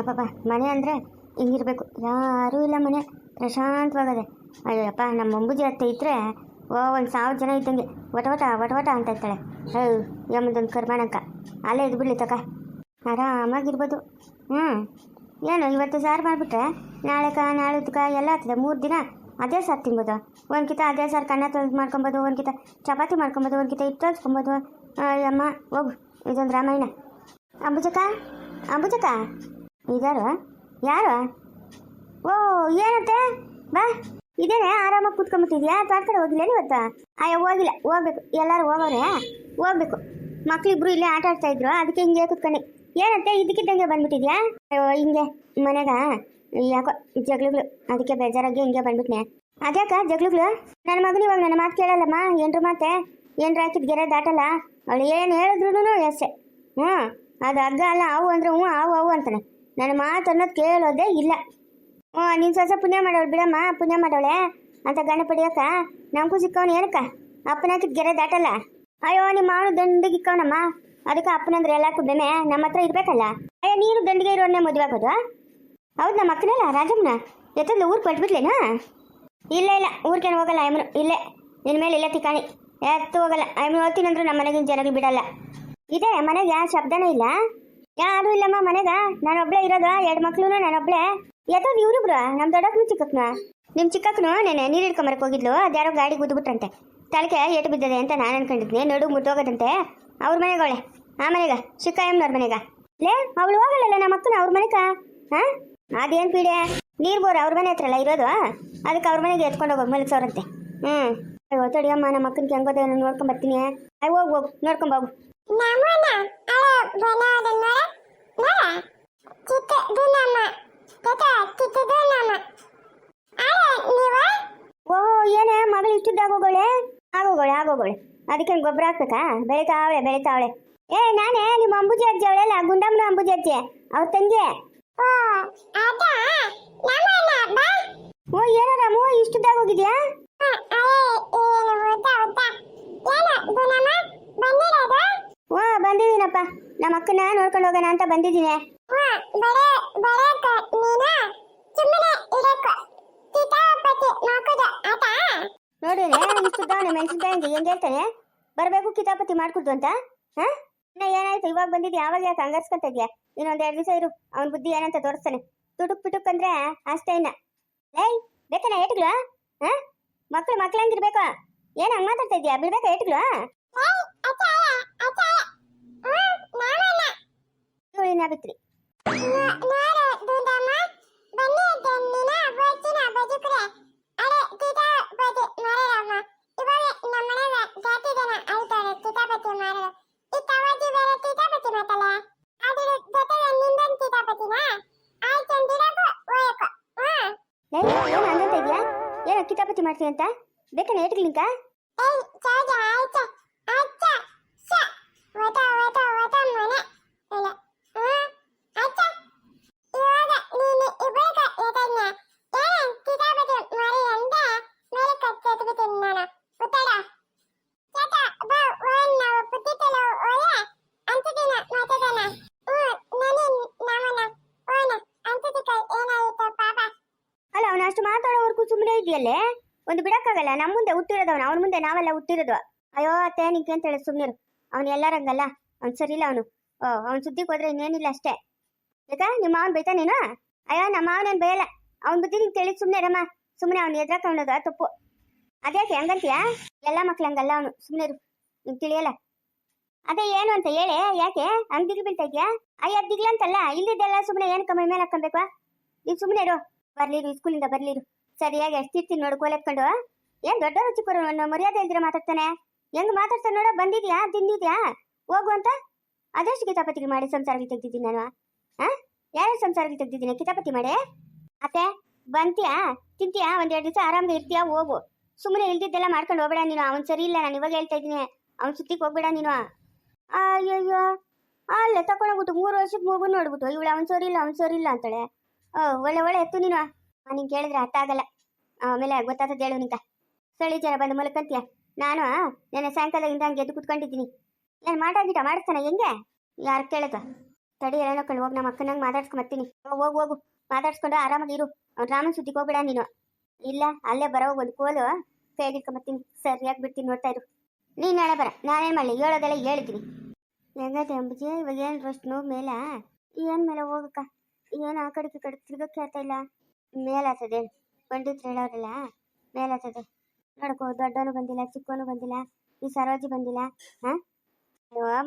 ಅಪ್ಪಪ್ಪ ಮನೆ ಅಂದರೆ ಹಿಂಗಿರಬೇಕು ಯಾರೂ ಇಲ್ಲ ಮನೆ. ಪ್ರಶಾಂತವಾಗದೆ. ಅಯ್ಯಪ್ಪ ನಮ್ಮ ಅಂಬುಜಿ ಅತ್ತೆ ಇದ್ದರೆ ಓ, ಒಂದು ಸಾವಿರ ಜನ ಇದ್ದಂಗೆ. ವಟವಟ ವಟವಟ ಅಂತ ಇರ್ತಾಳೆ. ಅಯ್ಯೋ ಯಮ್ಮದೊಂದು ಕರ್ಮಾಣಕ ಅಲ್ಲೇ ಇದು ಬಿಡ್ಲಿ ತಕ. ಆರಾಮಾಗಿರ್ಬೋದು. ಹ್ಞೂ ಏನು, ಇವತ್ತು ಸಾರು ಮಾಡಿಬಿಟ್ರೆ, ನಾಳೆ ಕ, ನಾಳೆ ಉದ್ಕ ಎಲ್ಲ ಆಗ್ತದೆ. ಮೂರು ದಿನ ಅದೇ ಸಾರು ತಿನ್ಬೋದು. ಒಂದು ಕಿತ ಅದೇ ಸಾರು ಕನ್ನ ತೊಳೆದು ಮಾಡ್ಕೊಬೋದು, ಒಂದು ಕಿತ ಚಪಾತಿ ಮಾಡ್ಕೊಬೋದು, ಒಂದು ಕಿತ ಹಿಟ್ಟು ತೋರಿಸ್ಕೊಬೋದು ಅಮ್ಮ ಹೋಗು. ಇದೊಂದು ರಾಮಾಯಣ. ಅಂಬುಜಕ್ಕ? ಅಂಬುಜಕ್ಕ? ಇದಾರು? ಯಾರು? ಓ, ಏನಂತೆ? ಬಾ. ಇದೇನೆ, ಆರಾಮಾಗಿ ಕೂತ್ಕೊಂಬಿಟ್ಟಿದ್ಯಾ? ತೋಟ ಕಡೆ ಹೋಗಿಲ್ಲ ಇವತ್ತು? ಅಯ್ಯೋ, ಹೋಗಿಲ್ಲ. ಹೋಗ್ಬೇಕು. ಎಲ್ಲರೂ ಹೋಗೋರೆ ಹೋಗ್ಬೇಕು. ಮಕ್ಳಿಬ್ರು ಇಲ್ಲೇ ಆಟ ಆಡ್ತಾ ಇದ್ರು. ಅದಕ್ಕೆ ಹಿಂಗೆ ಕೂತ್ಕೊಂಡೆ. ಏನಂತೆ? ಇದಕ್ಕಿದ್ದಂಗೆ ಬಂದ್ಬಿಟ್ಟಿದ್ಯಾ? ಅಯ್ಯೋ, ಹಿಂಗೆ. ಮನೆಗ ಯಾಕೋ ಜಗ್ಳುಗಳು. ಅದಕ್ಕೆ ಬೇಜಾರಾಗಿ ಹಿಂಗೆ ಬಂದ್ಬಿಟ್ನೆ. ಅದ್ಯಾಕ ಜಗ್ಳುಗಳು? ನನ್ನ ಮಗನ ಇವಾಗ ನನ್ನ ಮಾತು ಕೇಳಲ್ಲಮ್ಮ. ಏನ್ರ ಮಾತೆ? ಏನ್ರ ಹಾಕಿದ ಗೆರೆ ದಾಟಲ್ಲ? ಅವಳು ಏನು ಹೇಳಿದ್ರು ಎಸ್ಸೆ ಹ್ಞೂ. ಅದು ಹಗ್ಗ ಅಲ್ಲ, ಅವು ಅಂದ್ರೆ ಹ್ಞೂ, ಅವು ಅವು ಅಂತಾನೆ. ನನ್ನ ಮಾತು ಅನ್ನೋದು ಕೇಳೋದೇ ಇಲ್ಲ. ಹ್ಞೂ ನೀನು ಸಸ ಪುಣ್ಯ ಮಾಡೋಳು ಬಿಡಮ್ಮ, ಪುಣ್ಯ ಮಾಡೋಳೆ. ಅಂತ ಗಂಡ ಪಡಿಯಕ್ಕ ನಮಗೂ ಸಿಕ್ಕವನು ಏನಕ್ಕ? ಅಪ್ಪನ ಹಾಕಿದ ಗೆರೆ ದಾಟಲ್ಲ? ಅಯ್ಯೋ ನಿಮ್ಮ ಮಾವನು ದಂಡಿಗೆ ಇಕ್ಕವನಮ್ಮ. ಅದಕ್ಕೆ ಅಪ್ಪನಂದ್ರೆ ಎಲ್ಲಕ್ಕೂ ಬೆಮೆ ನಮ್ಮ ಹತ್ರ ಇರಬೇಕಲ್ಲ? ಅಯ್ಯೋ, ನೀನು ದಂಡಿಗೆ ಇರೋನ್ನೇ ಮದುವೆ ಆಗೋದು? ಹೌದು ನಮ್ಮ ಅಕ್ಕನಲ್ಲ, ರಾಜಮ್ಮನ? ಎತ್ತದ್ಲು ಊರು ಕೊಟ್ಬಿಟ್ಲೇನಾ ಇಲ್ಲ ಇಲ್ಲ, ಊರ್ಗೇನು ಹೋಗಲ್ಲ ಅಯ್ಯಮ್ಮನು. ಇಲ್ಲೇ. ನಿನ್ನ ಮೇಲೆ ಇಲ್ಲ ತಿಕಾಣಿ. ಎತ್ತು ಹೋಗಲ್ಲ. ಹೋಗ್ತೀನಿ ಓದ್ತೀನಂದ್ರು ನಮ್ಮ ಮನೆಗಿನ ಜನಗಳು ಬಿಡಲ್ಲ. ಇದೆ, ಮನೆಗೆ ಯಾವ ಶಬ್ದನೇ ಇಲ್ಲ. ಯಾರು ಇಲ್ಲಮ್ಮ ಮನೆಗ? ನಾನೊಬ್ಳೆ ಇರೋದು, ಎರಡು ಮಕ್ಳು ನಾನೊಬ್ಳೆ ಎತ್ತೋದು ಇವ್ರಿಬ್ರು ನಮ್ಮ ದೊಡ್ಡಕ್ಕನು ಚಿಕ್ಕಕ್ಕನ ನಿಮ್ಮ ಚಿಕ್ಕಕ್ಕನು ನೆನೆ ನೀರು ಹಿಡ್ಕೊಂಬರಕ್ಕೆ ಹೋಗಿದ್ಲು ಅದ್ಯಾರೋ ಗಾಡಿ ಗುದ್ದುಬಿಟ್ರಂತೆ. ತಳಕೆ ಏಟು ಬಿದ್ದದೆ ಅಂತ ನಾನು ಅನ್ಕೊಂಡಿದ್ನಿ, ನಡು ಮುಟ್ಟೋಗದಂತೆ ಅವ್ರ ಮನೆಗೆ ಅವಳೆ ಆ ಮನೆಗ ಚಿಕ್ಕಯ್ಯಮ್ಮನವ್ರ ಮನೆಗ. ಲೇ, ಅವಳು ಹೋಗಲ್ಲಲ್ಲ ನಮ್ಮ ಅಕ್ಕನ ಅವ್ರ ಮನೆಗ ಹಾ ಅದೇನು ಪೀಡೆ? ನೀರು ಬೋರ್ ಅವ್ರ ಮನೆ ಹತ್ರಲ್ಲ ಇರೋದು? ಅದಕ್ಕೆ ಅವ್ರ ಮನೆಗೆ ಎತ್ಕೊಂಡು ಹೋಗೋದು ಮಲಗ್ಸವ್ರಂತೆ ಹ್ಞೂ ಅಯ್ಯೋ, ತಡಿಯಮ್ಮ ನಮ್ಮ ಅಕ್ಕನ ನೋಡ್ಕೊಂಡ್ ಬರ್ತೀನಿ ಅಯ್ಯ ಹೋಗು ಹೋಗು ನೋಡ್ಕೊಂಡ್ ನಳ ಚಿಕ್ಕದು ನಮ್ಮ ತತ ಚಿಕ್ಕದು ನಮ್ಮ ಅಳ ನೀವ ಓ ಏನೇ ಮಗಳು ಇಷ್ಟಿದ್ದಾಗೋಗೋಳೆ ಆಗೋಗಳೆ? ಆಗೋಗಳೆ ಅದಕ್ಕೆ ಗೊಬ್ಬರ ಹಾಕ್ಬೇಕಾ? ಬೆಳಿತಾವಳೆ ಬೆಳಿತಾವಳೆ. ಏ ನಾನೇ ನಿಮ್ಮ ಅಂಬುಜಿ ಅಜ್ಜಿ ಅವಳೆಲ್ಲ ಗುಂಡಮ್ಮನ ಅಂಬುಜಿ ಅಜ್ಜಿ. ಅವ್ರ ತಂಗಿ. ಓ ಏನೋ ರಾಮು ಇಷ್ಟು ಆಗೋಗಿದ್ಯಾ? ಅಳೆ ಏನು ಉದ್ದ ಉದ್ದ ಏನು ಗುಣಮ್ಮ ಬಂದಿರೋದು? ಓ ಬಂದಿದ್ದೀನಪ್ಪ. ನಮ್ಮ ಅಕ್ಕನ ನೋಡ್ಕೊಂಡು ಹೋಗೋಣ ಅಂತ ಬಂದಿದ್ದೀನಿ. ಬರ್ಬೇಕು ನೋಡಿದ್ರೆ ಇಷ್ಟಿದ್ದಾವನೆ ಮೆಣಸಿನ್ಕಾಯಿ ಹೇಳ್ತಾನೆ? ಬರಬೇಕು ಕಿತಾಪತಿ ಮಾಡ್ಕೊಡ್ತು ಅಂತ? ಹಾ? ಏನಾಯ್ತು? ಇವಾಗ ಬಂದಿದ್ದು ಯಾವಾಗ ಯಾಕೆ ಹಂಗರ್ಸ್ಕೊಂತ ಇದೆಯಾ? ಇನ್ನೊಂದ್ ಎರಡು ದಿವಸ ಇರು ಅವನ ಬುದ್ಧಿ ಏನಂತ ತೋರಿಸ್ತಾನೆ. ತುಟುಕ್ ಪಿಟುಕ್ ಅಂದ್ರೆ ಅಷ್ಟೇ ಇನ್ನ. ಏಯ್ ಬೇಕನ ಏಟ್ಗಳು? ಹಾ? ಮಕ್ಳು ಮಕ್ಳು ಹಂಗಿರ್ಬೇಕು ಏನ್ ಹಂಗ ಮಾತಾಡ್ತಾ ಇದ್ಯಾ? ಬಿಡ್ಬೇಕಾ ಏಟ್ಗಳು ಏಯ್ ಅಚಾಯ ಅಚಾಯ ಹ ನಾವಲ್ಲ ಇವಳಿನ ಬಿತ್ರಿ ಕಿತಾಪತಿ ಮಾರಮ್ಮ ಅಂತ? ನಮ್ಮನೆಗ ಜಾತಿ ಜನ ಆಯ್ತಾರೆ ಕಿತಾಪತಿ ಮಾರರು ಈ ತವಜಿ ಬೇರೆ ಕಿತಾಪತಿ ಮಾತಲ್ಲ ಅದ್ರ ಜೊತೆಗೆ ನಿಂದನ್ ಕಿತಾಪತಿನ ಆಯ್ತಂದಿರಕು ಓಯಕು ಹಾ ಏಯ್ ಏನ್ ಹಂಗಂತ ಇದ್ಯಾ ಏನೋ ಕಿತಾಪತಿ ಮಾಡ್ತೀನಿ ಅಂತ ಬೇಕನ ಏಟ್ಗಳಿಂಕ ಏಯ್ ಚಾಜ ಆಯ್ತ ಅಚ್ಚ ಸ ವಟ ವಟ ವಟ ಮನೆ ಇಲ್ಲ ಹಾ ಅಚ್ಚ ಇವಾಗ ನೀನು ಇವಾಗ ಇದನ್ನ ಏನ್ ಕಿತಾಬತಿ ಮರಿ ಅಂದ ಮೇಲೆ ಕಚ್ಚೆತ್ತು ಬಿಟ್ಟಿನಿ ನಾನು ಉತ್ತಡ ಚಟ ಬಾ ವನ್ ನಾವು ಪುತ್ತಿತಲ ಓಲೆ ಅಂತಿದಿನ ಮಾತದನ ಹ್ಞೂ ನನಿ ನಮನ ಓನ ಅಂತಿದಿಕ ಏನಾಯಿತು ಪಾಪ ಅಲ್ಲ ಅವನ ಅಷ್ಟು ಮಾತಾಡೋವರೆಗೂ ಸುಮ್ಮನೆ ಇದೆಯಲ್ಲೇ ಒಂದು ಬಿಡಕ್ಕಾಗಲ್ಲ ನಮ್ಮ ಮುಂದೆ ಹುಟ್ಟಿರೋದವನು, ಅವನ ಮುಂದೆ ನಾವೆಲ್ಲ ಹುಟ್ಟಿರೋದು. ಅಯ್ಯೋ, ಅತ್ತೆ ನಿಂಗೆ ಅಂತ ಹೇಳಿ ಸುಮ್ಮನಿರು ಅವನು ಎಲ್ಲರಂಗಲ್ಲ. ಅವ್ನು ಸರಿ ಇಲ್ಲ ಅವನು. ಓ, ಅವ್ನು ಸುದ್ದಿಗೆ ಹೋದ್ರೆ ಇನ್ನೇನಿಲ್ಲ ಅಷ್ಟೇ. ಯಾಕ ನಿಮ್ಮ ಮಾವನ್ ಬೈತಾ ನೀನು? ಅಯ್ಯೋ, ನಮ್ಮ ಮಾವನೇನು ಬೈಯಲ್ಲ. ಅವ್ನ ಬುದ್ಧಿ ನಿಂಗೆ ತಿಳಿದು ಸುಮ್ಮನೆ ರಮ್ಮ ಸುಮ್ಮನೆ ಅವ್ನು ಎದ್ರಾಕೊಳ್ಳೋದು ತಪ್ಪು. ಅದ್ಯಾಕೆ? ಹಂಗಂತೀಯಾ? ಎಲ್ಲ ಮಕ್ಳು ಹಂಗಲ್ಲ ಅವನು. ಸುಮ್ಮನೆ ಇರು ನಿಂಗೆ ತಿಳಿಯಲ್ಲ. ಅದೇ ಏನು ಅಂತ ಹೇಳಿ, ಯಾಕೆ? ಹಂಗ್ ದಿಗ್ಲು ಬೀಳ್ತಾ ಇದೆಯಾ? ಅಯ್ಯ, ದಿಗ್ಲಂತಲ್ಲ. ಇಲ್ಲಿದ್ದೆಲ್ಲ ಸುಮ್ಮನೆ ಏನು ಕಮ್ಮಿ ಮೇಲೆ ಹಾಕೊಬೇಕು ನೀನು ಸುಮ್ಮನೆ ಇರು. ಬರ್ಲಿರು ಸ್ಕೂಲಿಂದ ಬರ್ಲಿರು ಸರಿಯಾಗಿ ಎಷ್ಟಿರ್ತೀನಿ ನೋಡು ಕೋಲೆತ್ಕೊಂಡು ಏನ್ ದೊಡ್ಡವರು ಚಿಕ್ಕವರು ನನ್ನ ಮರ್ಯಾದೆ ಇಲ್ದಿರ ಮಾತಾಡ್ತಾನೆ? ಹೆಂಗ್ ಮಾತಾಡ್ತಾನೆ ನೋಡ, ಬಂದಿದ್ಯಾ? ತಿಂದಿದ್ಯಾ? ಹೋಗು ಅಂತ? ಅದೆಷ್ಟು ಕಿತಾಪತಿಗೆ ಮಾಡಿ ಸಂಸಾರಕ್ಕೆ ತೆಗ್ದಿದ್ದೀನಿ ನಾನು. ಆ? ಯಾರು ಸಂಸಾರಕ್ಕೆ ತೆಗ್ದಿದ್ದೀನಿ? ಕಿತಾಪತಿ ಮಾಡಿ? ಅತ್ತೆ, ಬಂತಿಯಾ? ತಿಂತೀಯಾ? ಒಂದೆರಡು ದಿವಸ ಆರಾಮ್ಗೆ ಇರ್ತೀಯಾ? ಹೋಗು. ಸುಮ್ಮನೆ ಇಲ್ದಿದ್ದೆಲ್ಲ ಮಾಡ್ಕೊಂಡು ಹೋಗ್ಬೇಡ ನೀನು. ಅವ್ನು ಸರಿ ಇಲ್ಲ, ನಾನು ಇವಾಗ ಹೇಳ್ತಾ ಇದ್ದೀನಿ. ಅವ್ನ ಸುತ್ತಿಗೆ ಹೋಗ್ಬೇಡ ನೀನು. ಅಯ್ಯಯ್ಯೋ. ಅಲ್ಲ ತಕೊಂಡೋಗ್ಬಿಟ್ಟು ಮೂರು ವರ್ಷದ ಮೂಗು ನೋಡ್ಬಿಟ್ಟು, ಇವಳು ಅವ್ನು ಸರಿ ಇಲ್ಲ, ಅವ್ನು ಸರಿ ಇಲ್ಲ ಅಂತಳೆ. ಓ, ಒಳ್ಳೆ ಒಳ್ಳೆ ಎತ್ತು ನೀನು. ನಾನು ಕೇಳಿದ್ರೆ ಅರ್ಥ ಆಗಲ್ಲ. ಆಮೇಲೆ ಗೊತ್ತಾಗ್ತದೆ ಹೇಳು ನಿಂತ. ಸಳಿ ಜನ ಮೂಲಕ ಮಲ್ಕಂತೀಯ. ನಾನು ನೆನ್ನೆ ಸಾಯಂಕಾಲದಿಂದ ಹಂಗೆ ಎದ್ದು ಕುತ್ಕೊಂಡಿದ್ದೀನಿ. ಏನು ಮಾಡಾಗಿಟ ಮಾಡಿಸ್ತಾನೆ, ಹೆಂಗೆ? ಯಾರು ಕೇಳಕ ತಡಿ ಎಲ್ಲ ಕಣ್ ಹೋಗಿ, ನಮ್ಮ ಅಕ್ಕನಂಗೆ ಮಾತಾಡ್ಸ್ಕೊಂಬರ್ತೀನಿ ಹೋಗು ಹೋಗು ಮಾತಾಡ್ಸ್ಕೊಂಡು ಆರಾಮಾಗಿ ಇರು. ಅವ್ನು ರಾಮನ್ ಸುದ್ದಿಗೆ ಹೋಗ್ಬೇಡ ನೀನು. ಇಲ್ಲ, ಅಲ್ಲೇ ಬರೋ ಒಂದು ಕೋಲು. ಕೈಗಿಟ್ಕೊಂಬರ್ತೀನಿ ಸರಿಯಾಗಿ ಬಿಡ್ತೀನಿ ನೋಡ್ತಾ ಇರು. ನೀನು ನಾಳೆ ಬರ. ನಾನೇನು ಮಾಡಲಿ? ಹೇಳೋದೆಲ್ಲ ಹೇಳಿದ್ದೀನಿ. ಹೆಂಗೈತೆ ಅಂಬಿಜಿ? ಇವಾಗ ಏನು ರೆಸ್ಟ್ ನೋವು ಮೇಲೆ? ಏನು ಮೇಲೆ ಹೋಗಕ್ಕ? ಏನು ಆ ಕಡೆ ಕಡೆ ತಿರ್ಗಕ್ಕೆ ಆಗ್ತಾ ಇಲ್ಲ? ಮೇಲಾಗ್ತದೆ ಪಂಡಿತ್ರು ಹೇಳೋರಲ್ಲ. ಮೇಲತ್ತದೆ ನೋಡ್ಕೋ, ದೊಡ್ಡವನು ಬಂದಿಲ್ಲ, ಚಿಕ್ಕವನು ಬಂದಿಲ್ಲ, ಈ ಸರೋಜಿ ಬಂದಿಲ್ಲ, ಹಾಂ?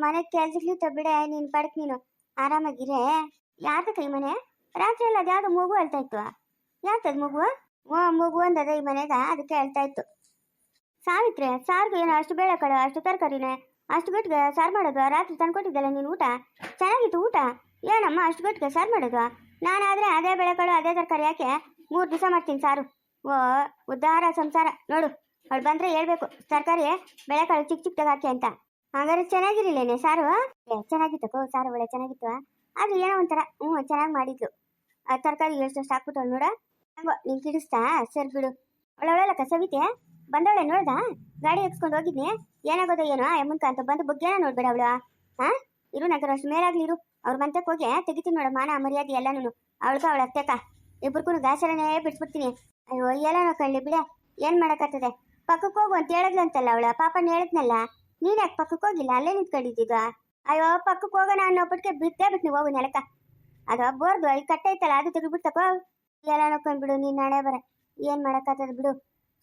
ಮನೆ ಕೆಲ್ಸಕ್ಕೆ ಬಿಡೆ ನೀನು ಪಡಕ್ ನೀನು. ಆರಾಮಾಗಿರೇ? ಯಾರ್ದ ಕೈ ಮನೆ? ರಾತ್ರಿ ಎಲ್ಲ ಅದ್ಯಾವ್ದು ಮಗು ಹೇಳ್ತಾ ಇತ್ತು. ಯಾವ್ದದು ಮಗು? ಓ ಮಗು ಅಂದದ ಈ ಮನೆಗ, ಅದಕ್ಕೆ ಹೇಳ್ತಾ ಇತ್ತು. ಸಾವಿತ್ರಿ, ಸಾರ್ಗೆ ಏನು ಅಷ್ಟು ಬೇಳೆ ಕಡೆ, ಅಷ್ಟು ತರಕಾರಿನೇ? ಅಷ್ಟು ಗಟ್ಟಿಗೆ ಸಾರು ಮಾಡೋದು, ರಾತ್ರಿ ತಂದ್ಕೊಟ್ಟಿದ್ದಲ್ಲ ನೀನು ಊಟ? ಚೆನ್ನಾಗಿತ್ತು ಊಟ? ಏನಮ್ಮ, ಅಷ್ಟು ಗಟ್ಟಿಗೆ ಸಾರ್ ಮಾಡೋದು? ನಾನಾದರೆ ಅದೇ ಬೆಳೆಕಾಳು ಅದೇ ತರಕಾರಿ ಯಾಕೆ? ಮೂರು ದಿವಸ ಮಾಡ್ತೀನಿ ಸಾರು. ಓ ಉದ್ಧಾರ ಸಂಸಾರ. ನೋಡು, ಅವಳು ಬಂದರೆ ಹೇಳ್ಬೇಕು. ತರಕಾರಿ ಬೆಳೆಕಾಳು ಚಿಕ್ಕ ಚಿಕ್ಕದಾಗ ಹಾಕಿ ಅಂತ. ಹಾಗಾದ್ರೆ ಚೆನ್ನಾಗಿರಲಿಲ್ಲೇನೆ ಸಾರು? ಚೆನ್ನಾಗಿತ್ತು ಸಾರು ಒಳ್ಳೆ ಚೆನ್ನಾಗಿತ್ತು. ಆದ್ರೆ ಏನೋ ಒಂಥರ, ಹ್ಞೂ, ಚೆನ್ನಾಗಿ ಮಾಡಿದ್ಲು. ಆ ತರಕಾರಿ ಎಷ್ಟು ಹಾಕ್ಬಿಟ್ಟವಳು ನೋಡ. ಹಂಗೋ, ನೀನು ಕಿಡಿಸ್ತಾ? ಸರಿ ಬಿಡು. ಒಳ್ಳೊಳ್ಳೆಕ್ಕ ಸವಿತೆ? ಬಂದವಳೆ ನೋಡ್ದ? ಗಾಡಿ ಎಕ್ಸ್ಕೊಂಡು ಹೋಗಿದ್ನಿ. ಏನಾಗೋದ ಏನೋ ಯಮ್ಮನ್ಕ ಅಂತ ಬಂದು ಬಗ್ಗೆನ ನೋಡ್ಬೇಡ ಅವಳು. ಹಾ? ಇರು ನಂತರ ಅಷ್ಟು ಮೇಲಾಗ್ಲಿ ಇರು. ಅವ್ರ ಮಂತಕ್ಕೆ ಹೋಗಿ ತೆಗಿತೀನಿ ನೋಡು ಮಾನ ಮರ್ಯಾದೆ ಎಲ್ಲನೂ ಅವಳ್ಕ ಅವಳ ಅತ್ತೆಕ ಇಬ್ಬರಿಗೂ ಗಾಸರನೇ ಬಿಟ್ಬಿಡ್ತೀನಿ ಅಯ್ಯೋ, ಎಲ್ಲ ಕಳ್ಳಿ ಬಿಡ. ಏನ್ ಮಾಡಕತ್ತದೆ ಪಕ್ಕಕ್ಕೆ ಹೋಗು ಅಂತ ಹೇಳಿದ್ಲಂತಲ್ಲ ಅವಳ. ಪಾಪನ ಹೇಳಿದ್ನಲ್ಲ. ನೀನ್ ಯಾಕೆ ಪಕ್ಕಕ್ಕೆ ಹೋಗಿಲ್ಲ? ಅಲ್ಲೇ ನಿಂತ್ಕೊಂಡಿದ್ದಿದ್ದು ಅಯ್ಯೋ ಪಕ್ಕಕ್ಕೆ ಹೋಗೋಣ ಅನ್ನೋ ಒಬ್ಬಟ್ಟಿಗೆ ಬಿದ್ದೇ ಬಿಟ್ಟು ಹೋಗು ನೆಲಕ ಅದು ಬೋರ್ದು ಅಲ್ಲಿ ಕಟ್ಟೆ ಐತಲ್ಲ, ಅದು ತೆಗಿಬಿಡ್ತಕೋ ಎಲ್ಲ ನೋಡ್ಕೊಂಡ್ಬಿಡು ನೀನ್ ನಾಳೆ ಬರ. ಏನ್ ಮಾಡೋಕ್ಕಾಗ್ತದೆ ಬಿಡು.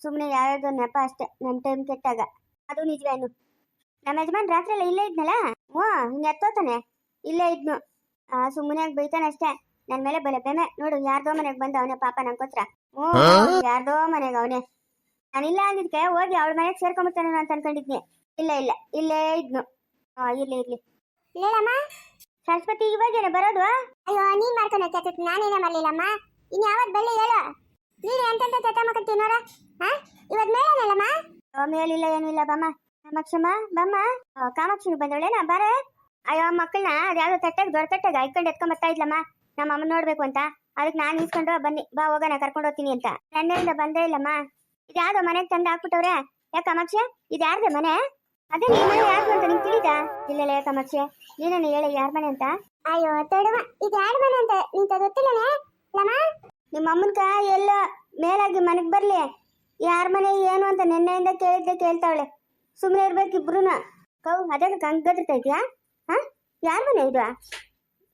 ಸುಮ್ಮನೆ ಯಾವ್ಯಾವ್ದೋ ನೆಪ ಅಷ್ಟೇ ನನ್ನ ಟೈಮ್ ಕೆಟ್ಟಾಗ. ಅದು ನಿಜವೇನು. ನಮ್ಮ ಯಜಮಾನ್ ರಾತ್ರಿ ಎಲ್ಲ ಇಲ್ಲೇ ಇದ್ನಲ್ಲ? ಹ್ಞೂ ಹಿಂಗೆ ಎತ್ತೋತಾನೆ. ಇಲ್ಲೇ ಇದ್ನು. ಆ ಸುಮ್ಮನೆ ಬೈತಾನೆ ಅಷ್ಟೇ. ನನ್ನ ಮೇಲೆ ಬಲೆ ಬೆಮೆ ನೋಡು ಯಾರ್ದೋ ಮನೆಗೆ ಬಂದ ಅವನೇ ಪಾಪ ನಂಗೋತ್ರ ಹ್ಞೂ ಯಾರ್ದೋ ಮನೆಗೆ ಅವನೇ. ನಾನಿಲ್ಲ ಅಂದಿದ್ಕೆ ಹೋಗಿ ಅವಳ ಮನೆಗೆ ಸೇರ್ಕೊಂಬಿಡ್ತಾನೆ ಅಂತ ಅನ್ಕೊಂಡಿದ್ನಿ. ಇಲ್ಲ ಇಲ್ಲ ಇಲ್ಲೇ ಇದ್ನು. ಹಾ ಇರ್ಲಿ ಇರ್ಲಿ. ಇಲ್ಲಮ್ಮ ಸರಸ್ವತಿ ಇವಾಗೇನೆ ಬರೋದು? ಅಯ್ಯೋ ನೀನ್ ಮಾಡ್ಕೊಂಡು ಕೆತ್ತ ನಾನೇನ ಮಾಡ್ಲಿಲ್ಲಮ್ಮ? ಇನ್ ಯಾವತ್ ಬಳ್ಳಿ ಹೇಳು. ನೀನು ಎಂತೆಂತ ಚಟ ಮಾಡ್ಕೊತೀವಿ ನೋಡ. ಹಾ? ಇವತ್ ಮೇಲೇನಲ್ಲಮ್ಮ ಮೇಲಿಲ್ಲ ಏನಿಲ್ಲ ಬಮ್ಮ. ಕಾಮಾಕ್ಷಮ್ಮ ಬಮ್ಮ. ಕಾಮಾಕ್ಷಿ ಬಂದವಳೇನ? ಬಾರೆ. ಅಯ್ಯೋ ಮಕ್ಕಳನ್ನ ಅದ್ಯಾವ್ದೋ ತಟ್ಟೆಗೆ ದೊಡ್ಡ ತಟ್ಟೆಗೆ ಐಕೊಂಡು ಎತ್ಕೊಂಡ್ ಬರ್ತಾ ಇದ್ಲಮ್ಮ. ನಮ್ಮ ಅಮ್ಮ ನೋಡ್ಬೇಕು ಅಂತ. ಅದಕ್ಕೆ ನಾನು ಇಸ್ಕೊಂಡು ಬನ್ನಿ. ಬಾ ಹೋಗೋಣ ಕರ್ಕೊಂಡು ಹೋಗ್ತೀನಿ ಅಂತ. ನನ್ನೆಯಿಂದ ಬಂದೇ ಇಲ್ಲಮ್ಮ. ಇದ್ಯಾವ್ದೋ ಮನೆಗೆ ತಂದು ಹಾಕ್ಬಿಟ್ಟವ್ರೆ? ಯಾಕೆ ಕಾಮಾಕ್ಷಿ ಇದು ಯಾರ್ದೆ ಮನೆ? ಅದೇ ನಿಮ್ಮ ಮನೆ ಯಾರ್ದು ಅಂತ ನಿಂಗೆ ತಿಳಿದಾ? ಇಲ್ಲ ಕಾಮಾಕ್ಷಿ ನೀನೇ ಹೇಳಿ ಯಾರ ಮನೆ ಅಂತ? ಅಯ್ಯೋ ತಡುವ. ಇದು ಯಾರು ಮನೆ ಅಂತ ನಿಂತ ಗೊತ್ತಿಲ್ಲನೆ? ಲಮ್ಮ ನಿಮ್ಮ ಅಮ್ಮನ್ಕ ಎಲ್ಲ ಮೇಲಾಗಿ ಮನೆಗೆ ಬರ್ಲಿ. ಯಾರ ಮನೆ ಏನು ಅಂತ ನಿನ್ನೆಯಿಂದ ಕೇಳಿದ್ದೆ ಕೇಳ್ತಾವಳೆ. ಸುಮ್ಮನೆ ಇರ್ಬೇಕು ಇಬ್ರುನ. ಕೌ ಅದೇ ಕಂಗ್ ಇದೆಯಾ? ಹಾ? ಯಾರ ಮನೆ ಇದು?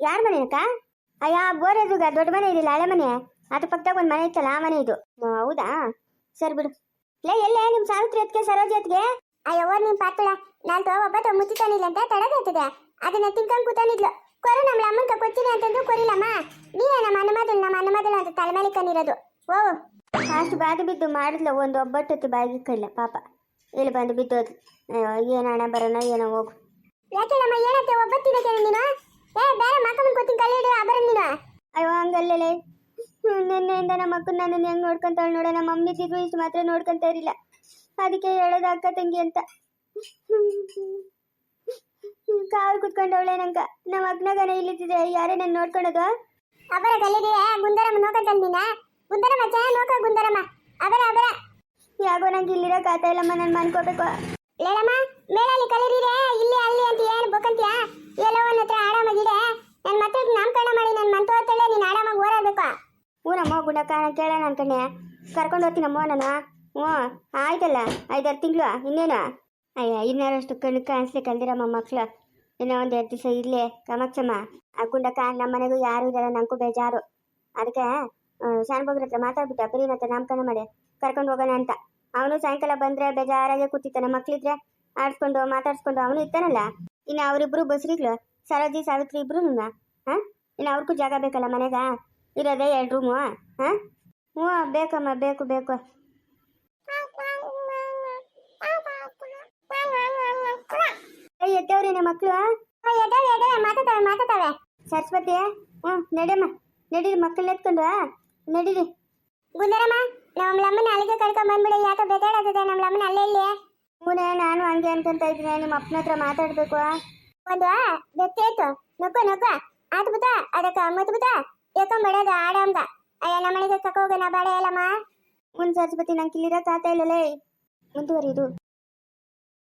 ಯಾರ ಮನೆ ಅಕ್ಕ? ಅಯ್ಯ, ಬೋರ್ ಎದುರುಗ ದೊಡ್ಡ ಮನೆ ಇದಿಲ್ಲ, ಹಳೆ ಮನೆ. ಅದ್ರ ಪಕ್ಕದಾಗ ಒಂದು ಮನೆ ಇತ್ತಲ್ಲ, ಆ ಮನೆ ಇದು. ಹೌದಾ? ಸರಿ ಬಿಡು. ಲೇ, ಎಲ್ಲೇ ನಿಮ್ಮ ಸಾವಿತ್ರಿ ಅತ್ಗೆ ಸರೋಜಿ ಅತ್ಗೆ ಅಯ್ಯೋ ಓ ನೀನ್ ಪಾತುಳ. ನಾನ್ ತೋ ಒಬ್ಬ ಮುಚ್ಚಿತಾನಿಲ್ಲ ಅಂತ ತಡಗತ್ತದೆ ಅದನ್ನ ತಿನ್ಕೊಂಡ್ ಕೂತಾನಿದ್ಲು. ಕೊರು ನಮ್ಮ ಅಮ್ಮನ್ಕ ಕೊಚ್ಚಿನಿ ಅಂತಂದ್ರು ಕೊರಿಲಮ್ಮ ನೀನೇ ನಮ್ಮ ಅನುಮದಲ್ ನಮ್ಮ ಅನುಮದಲ್ ಅಂತ ತಲೆಮೇಲೆ ಕಣ್ಣಿರೋದು. ಓ. ಅಷ್ಟು ಬಾದು ಬಿದ್ದು ಮಾಡಿದ್ಲ, ಒಂದು ಒಬ್ಬಟ್ಟು ಬಾಗಿ ಕಳ್ಳ ಪಾಪ. ಇಲ್ಲಿ ಬಂದು ಬಿದ್ದೋದು ಅಯ್ಯೋ, ಏನು ಹಣ ಬರೋಣ, ಏನೋ ಹೋಗು. ಯಾಕೆಲ್ಲಮ್ಮ, ಏನತ್ತೆ ಒಬ್ಬತ್ತಿನ ಕೇಳಿ ನೀನು? ಏ ಬೇರೆ ಮಕ್ಕಳನ್ನ ಕೊತ್ತಿನ ಕಲ್ಲಿಡು ಅಬರ ನೀನು. ಅಯ್ಯೋ ಹಂಗಲ್ಲೇ ನಿನ್ನೆಯಿಂದ ನಮ್ಮ ಅಕ್ಕನ ನಾನು ಹೆಂಗ್ ನೋಡ್ಕೊಂತಾಳೆ ನೋಡ ನಮ್ಮ ಅಮ್ಮನಿಗೂ ಇಷ್ಟು ಮಾತ್ರ ನೋಡ್ಕೊಂತ ಇರಲಿಲ್ಲ. ಅದಕ್ಕೆ ಹೇಳೋದು ಅಕ್ಕ ತಂಗಿ ಅಂತ. ಕಾಲ್ ಕುತ್ಕೊಂಡವಳೆ ನಂಗ. ನಮ್ಮ ಅಕ್ಕನಾಗನ ಇಲ್ಲಿದ್ದಿದೆ ಯಾರೇ ನನ್ನ ನೋಡ್ಕೊಳೋದು? ಅವರ ಕಲ್ಲಿಡಿ ಗುಂದರಮ್ಮ ನೋಕಂತ ನೀನ ಗುಂದರಮ್ಮ ಚಾ ನೋಕ ಗುಂದರಮ್ಮ. ಅವರ ಅವರ ಯಾಕೋ ನಂಗೆ ಇಲ್ಲಿರೋ ಕಾತ ಇಲ್ಲಮ್ಮ ನಾನು ಮನ್ಕೋಬೇಕು. ಲೇಳಮ್ಮ ಮೇಲಲ್ಲಿ ಕಲಿರಿಡೆ ಇಲ್ಲಿ ಅಲ್ಲಿ ಅಂತ ಏನು ಬೊಕ್ಕಂತೀಯ ಎಲ್ಲವನ್ನ ಹತ್ರ ಆರಾಮಾಗಿದೆ ನನ್ನ ಮತ್ತೆ ನಾಮಕರಣ ಮಾಡಿ ನನ್ನ ಮಂತು ಹೊತ್ತಳೆ ನೀನು ಆರಾಮಾಗಿ ಓಡಾಡ್ಬೇಕು ಗುಣಕ್ಕ ನಾನು ಕೇಳೋಣ ಅನ್ಕಣೆ ಕರ್ಕೊಂಡು ಹೋಗ್ತೀನಮ್ಮ ನಾನು. ಹ್ಞೂ, ಆಯ್ತಲ್ಲ, ಐದಾರು ತಿಂಗಳು, ಇನ್ನೇನು? ಅಯ್ಯ ಇನ್ನಾರಷ್ಟು ಕಣ್ಣು ಕಾಣಿಸ್ಲಿ ಕಲ್ದಿರಮ್ಮ ಮಕ್ಳು. ಇನ್ನೂ ಒಂದು ಎರಡು ದಿವಸ ಇರಲಿ, ಕಮಕ್ಷಮ್ಮ. ಆ ಗುಂಡಕ್ಕ ನಮ್ಮ ಮನೆಗೂ ಯಾರು ಇರಲ್ಲ, ನಂಗೂ ಬೇಜಾರು. ಅದಕ್ಕೆ ಶಾನ್ಭೋಗ್ರ ಹತ್ರ ಮಾತಾಡ್ಬಿಟ್ಟು ಬರೀನ ಹತ್ರ ನಾಮಕರಣ ಮಾಡಿ, ಕರ್ಕೊಂಡು ಹೋಗೋಣ ಅಂತ. ಅವನು ಸಾಯಂಕಾಲ ಬಂದರೆ ಬೇಜಾರಾಗೆ ಕೂತಿತ್ತಾನೆ ಮಕ್ಕಳಿದ್ರೆ ಆಡಿಸ್ಕೊಂಡು, ಮಾತಾಡಿಸ್ಕೊಂಡು ಅವನು ಇರ್ತಾನಲ್ಲ. ಇನ್ನು ಅವರಿಬ್ಬರು ಬಸ್ರಿಗ್ಲು ಸರೋಜಿ, ಸಾವಿತ್ರಿ ಇಬ್ರು ಹಾಂ? ಇನ್ನು ಅವ್ರಿಗೂ ಜಾಗ ಬೇಕಲ್ಲ ಮನೆಗೆ? ಇರೋದೇ ಎರಡು ರೂಮು ಹಾಂ ಹ್ಞೂ ಬೇಕಮ್ಮ ಬೇಕು ಬೇಕು ಎದ್ದವ್ರಿ ನಿಮ್ಮ ಮಕ್ಕಳು ಮಾತಾಡ್ತಾವೆ ಮಾತಾಡ್ತಾವೆ ಸರಸ್ವತಿ ಹ್ಞೂ ನಡಿಯಮ್ಮ ನಡೀರಿ ಮಕ್ಕಳನ್ನ ಎತ್ಕೊಂಡು ನಡೀರಿ. ಗುಂದರಮ್ಮ ನಮ್ಮ ಅಮ್ಮನ ಅಲ್ಲಿಗೆ ಕರ್ಕೊಂಡ್ ಬಂದ್ಬಿಡಿ ಯಾಕೆ ಬೆದಾಡತ್ತದೆ ನಮ್ಮ ಅಮ್ಮನ ಅಲ್ಲೇ ಇಲ್ಲಿ. ಮೂನೇ ನಾನು ಹಂಗೆ ಅನ್ಕೊಂತ ಇದ್ದೀನಿ ನಿಮ್ಮ ಅಪ್ಪನ ಹತ್ರ ಮಾತಾಡಬೇಕು ಒಂದು ಬೆತ್ತೇತು ನೊಕ್ಕ ನೊಕ್ಕ. ಆತು ಬುತ್ತ ಅದಕ್ಕೆ ಮುತ್ತು ಬುತ್ತ ಎತ್ಕೊಂಡ್ಬಿಡೋದು ಆಡಂಗ ಅಯ್ಯ ನಮ್ಮನೆಗೆ ಕಕ್ಕ ಹೋಗೋಣ ಬಾಳೆ ಎಲ್ಲಮ್ಮ ಮುಂದೆ ಸರಸ್ವತಿ ನಂಗೆ ಇಲ್ಲಿರಕ್ಕೆ ತಾತ ಇಲ್ಲಲೇ. ಮುಂದುವರಿದು.